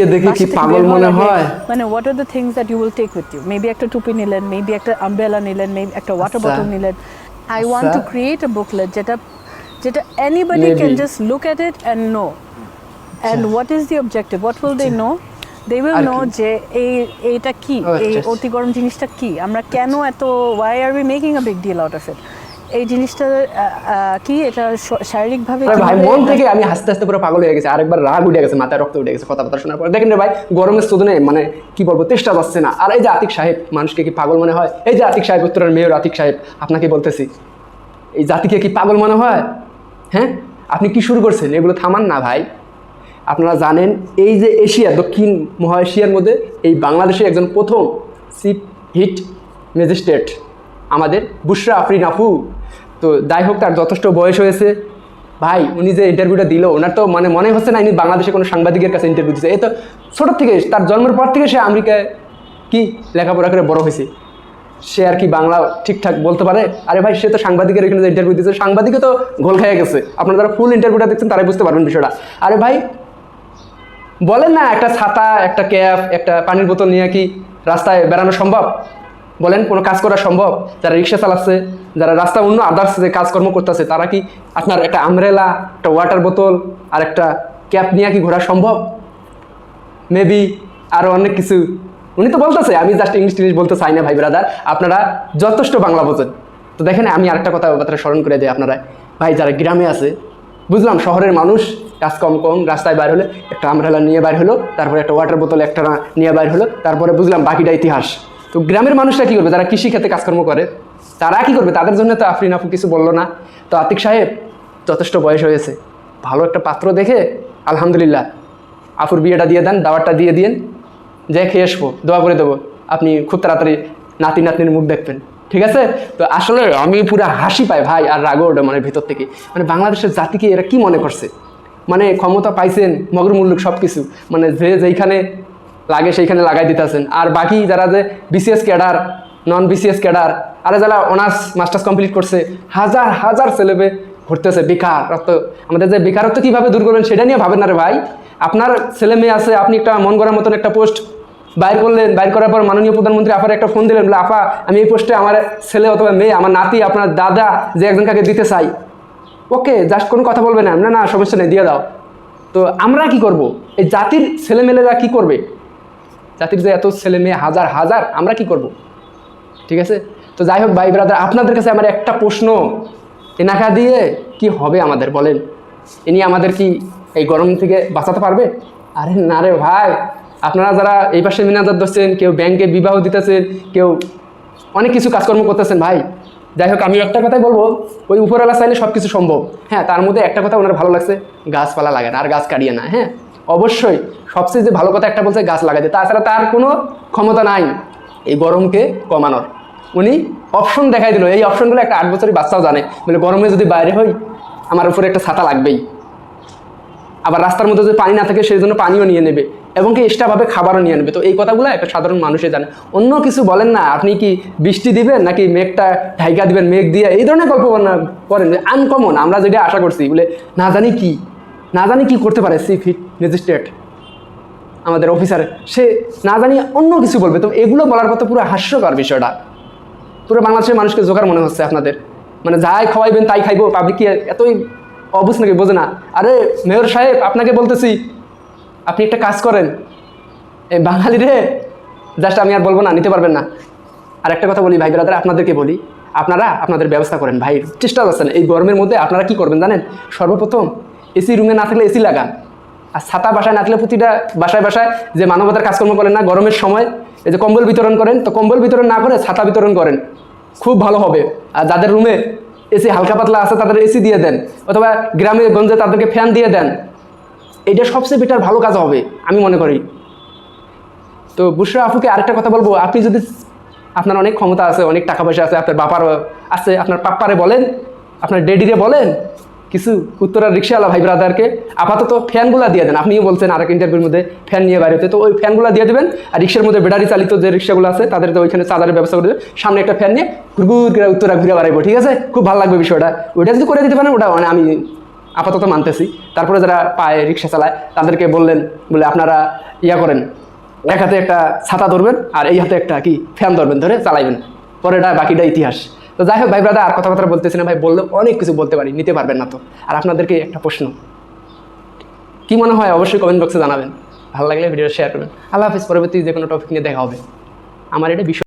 জাতিকে দেখে কি পাগল মনে হয়। মানে what are the things that you will take with you maybe একটা টুপি নিলেন মেবি একটা আমব্রেলা নিলেন মেবি একটা ওয়াটার আচ্ছা। বটল নিলেন। আই ওয়ান্ট টু আচ্ছা। ক্রিয়েট আ বুকলেট যেটা যেটা anybody. Can just look at it and know and what is the objective what will they know they will আচ্ছা। নো যে এই এইটা কি? এই আচ্ছা। অতি গরম জিনিসটা কি? আমরা কেন এত why are we making a big deal out of it এই জিনিসটা কি এটা শারীরিকভাবে ভাই মন থেকে আমি হাসতে হাসতে পুরো পাগল হয়ে গেছে। আরেকবার রাগ উঠে গেছে মাথায় রক্ত উঠে গেছে কথা কথা শোনার পর। দেখেন রে ভাই গরমের সুদনে মানে কি বলব চেষ্টা যাচ্ছে না। আর এই যে আতিক সাহেব মানুষকে কি পাগল মনে হয়? এই যে আতিক সাহেব উত্তরের মেয়র আতিক সাহেব আপনাকে বলতেছি এই জাতিকে কি পাগল মনে হয়? হ্যাঁ? আপনি কি শুরু করছেন? এগুলো থামান না ভাই। আপনারা জানেন এই যে এশিয়া দক্ষিণ মহা এশিয়ার মধ্যে এই বাংলাদেশে একজন প্রথম চিফ হিট ম্যাজিস্ট্রেট। আমাদের বুশরা আফরিন আফু তো যাই হোক, তার যথেষ্ট বয়স হয়েছে। ভাই, উনি যে ইন্টারভিউটা দিল, ওনার তো মানে মনে হচ্ছে না ইনি বাংলাদেশে কোনো সাংবাদিকের কাছে ইন্টারভিউ দিচ্ছে এই তো ছোটোর থেকে, তার জন্মের পর থেকে সে আমেরিকায় কি লেখাপড়া করে বড় হয়েছে। সে আর কি বাংলা ঠিকঠাক বলতে পারে? আরে ভাই, সে তো সাংবাদিকের এখানে ইন্টারভিউ দিচ্ছে সাংবাদিকও তো গোল খেয়ে গেছে। আপনারা যারা ফুল ইন্টারভিউটা দেখছেন, তারাই বুঝতে পারবেন বিষয়টা। আরে ভাই, বলেন না, একটা ছাতা, একটা ক্যাপ একটা পানির বোতল নিয়ে কি রাস্তায় বেড়ানো সম্ভব? বলেন, কোনো কাজ করা সম্ভব? যারা রিক্সা চালাচ্ছে, যারা রাস্তা অন্য আদার্স যে কাজকর্ম করতেছে, তারা কি আপনার একটা আমরেলা একটা ওয়াটার বোতল আর একটা ক্যাপ নিয়ে কি ঘোরা সম্ভব? মেবি আরও অনেক কিছু। উনি তো বলতেছে, আমি জাস্ট ইংলিশ টিংলিশ বলতে চাই না ভাই ব্রাদার আপনারা যথেষ্ট বাংলা বোঝেন। তো দেখেন, আমি আরেকটা কথা কথাটা স্মরণ করে দিই আপনারা। ভাই, যারা গ্রামে আছে, বুঝলাম শহরের মানুষ, কাজ কম কম, রাস্তায় বাইর হলে একটা আমরেলা নিয়ে বাইর হলো, তারপরে একটা ওয়াটার বোতল একটা নিয়ে বাইর হলো, তারপরে বুঝলাম বাকিটা ইতিহাস। তো গ্রামের মানুষরা কী করবে? যারা কৃষি ক্ষেত্রে কাজকর্ম করে, তারা কি করবে? তাদের জন্য তো আফরিন আফু কিছু বলল না। তো আতিক সাহেব যথেষ্ট বয়স হয়েছে। ভালো একটা পাত্র দেখে আলহামদুলিল্লাহ আফুর বিয়েটা দিয়ে দেন, দাওয়াতটা দিয়ে দিন যে খেয়ে আসব, দোয়া করে দেবো। আপনি খুব তাড়াতাড়ি নাতি নাতনির মুখ দেখবেন। ঠিক আছে? তো আসলে আমি পুরো হাসি পাই ভাই আর রাগও ওঠে মানে ভিতর থেকে। মানে বাংলাদেশের জাতিকে এরা কি মনে করছে? মানে ক্ষমতা পাইছেন মগর মুল্লুক সব কিছু মানে যে যেইখানে লাগে সেইখানে লাগাই দিতেছেন। আর বাকি যারা যে BCS cadre non BCS cadre, আরে যারা অনার্স মাস্টার্স কমপ্লিট করছে, হাজার হাজার ছেলেবে ঘুরতেছে বেকার বেকারত্ব আমাদের যে বেকারত্ব কীভাবে দূর করবেন সেটা নিয়ে ভাবেন না রে ভাই। আপনার ছেলে মেয়ে আছে, আপনি একটা মন করার মতন একটা পোস্ট বাইর করলেন, বাইর করার পর মাননীয় প্রধানমন্ত্রী আপার একটা ফোন দিলেন, বলে, আপা, আমি এই পোস্টে আমার ছেলে অথবা মেয়ে, আমার নাতি, আপনার দাদা যে একজন কাকে দিতে চাই। ওকে জাস্ট কোনো কথা বলবে না। না না, সমস্যা নেই, দিয়ে দাও। তো আমরা কি করব? এই জাতির ছেলেমেয়েরা কি করবে? জাতির যে এত ছেলে মেয়ে হাজার হাজার, আমরা কি করব? ঠিক আছে? তো যাই হোক ভাই ব্রাদার আপনাদের কাছে আমার একটা প্রশ্ন। এনাকা দিয়ে কি হবে আমাদের বলেন? ইনি আমাদের কি এই গরম থেকে বাঁচাতে পারবে? আরে না রে ভাই, আপনারা যারা এই পাশে মিনাজার ধরছেন, কেউ ব্যাংকে বিবাহ দিতেছেন, কেউ অনেক কিছু কাজকর্ম করতেছেন ভাই। যাই হোক আমি একটা কথাই বলব, ওই উপরওয়ালা চাইলে সব কিছু সম্ভব। হ্যাঁ তার মধ্যে একটা কথা ওনার ভালো লাগছে, গাছপালা লাগে না, আর গাছ কাটিয়ে না হ্যাঁ? অবশ্যই সবচেয়ে যে ভালো কথা একটা বলছে, গাছ লাগাতে তাছাড়া তার কোনো ক্ষমতা নাই এই গরমকে কমানোর। উনি অপশন দেখাই দিল। এই অপশনগুলো একটা আট বছরের বাচ্চাও জানে। বলে, গরমে যদি বাইরে হই, আমার উপরে একটা ছাতা লাগবেই। আবার রাস্তার মধ্যে যদি পানি না থাকে, সেই জন্য পানিও নিয়ে নেবে এবং কি এক্সট্রাভাবে খাবারও নিয়ে নেবে। তো এই কথাগুলো একটা সাধারণ মানুষে জানে। অন্য কিছু বলেন না। আপনি কি বৃষ্টি দিবেন নাকি মেঘটা ঢাইকা দিবেন, মেঘ দিয়ে? এই ধরনের গল্প করেন। আনকমন আমরা যেটা আশা করছি, বলে, না জানি কি, না জানি কি করতে পারে চিফ হিট ম্যাজিস্ট্রেট আমাদের অফিসার সে না জানিয়ে অন্য কিছু বলবে। তো এগুলো বলার কথা পুরো হাস্যকর বিষয়টা। পুরো বাংলাদেশের মানুষকে জোগাড় মনে হচ্ছে আপনাদের। মানে যাই খাওয়াইবেন, তাই খাইবো পাবলিক কি এতই অবুঝ নাকি বোঝে না। আরে, মেয়র সাহেব, আপনাকে বলতেছি, আপনি একটা কাজ করেন। এই বাঙালি রে জাস্ট আমি আর বলব না, নিতে পারবেন না। আর একটা কথা বলি, ভাই ব্রাদার, আপনাদেরকে বলি, আপনারা আপনাদের ব্যবস্থা করেন, ভাই। চেষ্টা করছেন, এই গরমের মধ্যে আপনারা কি করবেন জানেন? সর্বপ্রথম এসি রুমে না থাকলে এসি লাগান। আর ছাতা বাসায় না থাকলে প্রতিটা বাসায় বাসায় যে মানবতার কাজকর্ম করেন না, গরমের সময় এই যে কম্বল বিতরণ করেন, তো কম্বল বিতরণ না করে ছাতা বিতরণ করেন, খুব ভালো হবে। আর যাদের রুমে এসি হালকা পাতলা আছে, তাদের এসি দিয়ে দেন, অথবা গ্রামে, গঞ্জে তাদেরকে ফ্যান দিয়ে দেন। এটা সবচেয়ে বেটার ভালো কাজ হবে, আমি মনে করি। তো বুশরা আফুকে আরেকটা কথা বলব, আপনি যদি আপনার অনেক ক্ষমতা আছে, অনেক টাকা পয়সা আছে, আপনার বাপারও আছে, আপনার পাপ্পারে বলেন, আপনার ডেডিরে বলেন কিছু উত্তরার রিক্সাওয়ালা ভাই ব্রাদারকে আপাতত ফ্যানগুলো দিয়ে দেন। আপনিও বলছেন আরেক ইন্টারভিউর মধ্যে ফ্যান নিয়ে বাইরে হতে। তো ওই ফ্যানগুলো দিয়ে দেবেন আর রিক্সার মধ্যে ব্যাটারি চালিত যে রিক্সাগুলো আছে, তাদের তো ওইখানে চার্জারের ব্যবস্থা করে সামনে একটা ফ্যান নিয়ে ঘুরঘুর উত্তরা ঘুরে বাড়াইবো, ঠিক আছে? খুব ভালো লাগবে বিষয়টা। ওইটা যদি করে দিতে পারেন, ওটা মানে আমি আপাতত মানতেছি। তারপরে যারা পায়ে রিক্সা চালায়, তাদেরকে বললেন, বলে আপনারা ইয়া করেন, এক হাতে একটা ছাতা ধরবেন আর এই হাতে একটা কি, ফ্যান ধরবেন, ধরে চালাইবেন। পরে এটা বাকিটা ইতিহাস। তো যাই হোক, ভাই ব্রাদা আর কথা কথা বলতেছি না, ভাই বললে অনেক কিছু বলতে পারি, নিতে পারবেন না তো। আর আপনাদেরকে একটা প্রশ্ন। কি মনে হয়, অবশ্যই কমেন্ট বক্সে জানাবেন। ভালো লাগলে ভিডিও শেয়ার করবেন। আল্লাহ হাফিজ, পরবর্তী যে কোনো টপিক নিয়ে দেখা হবে। আমার এটা বিষয়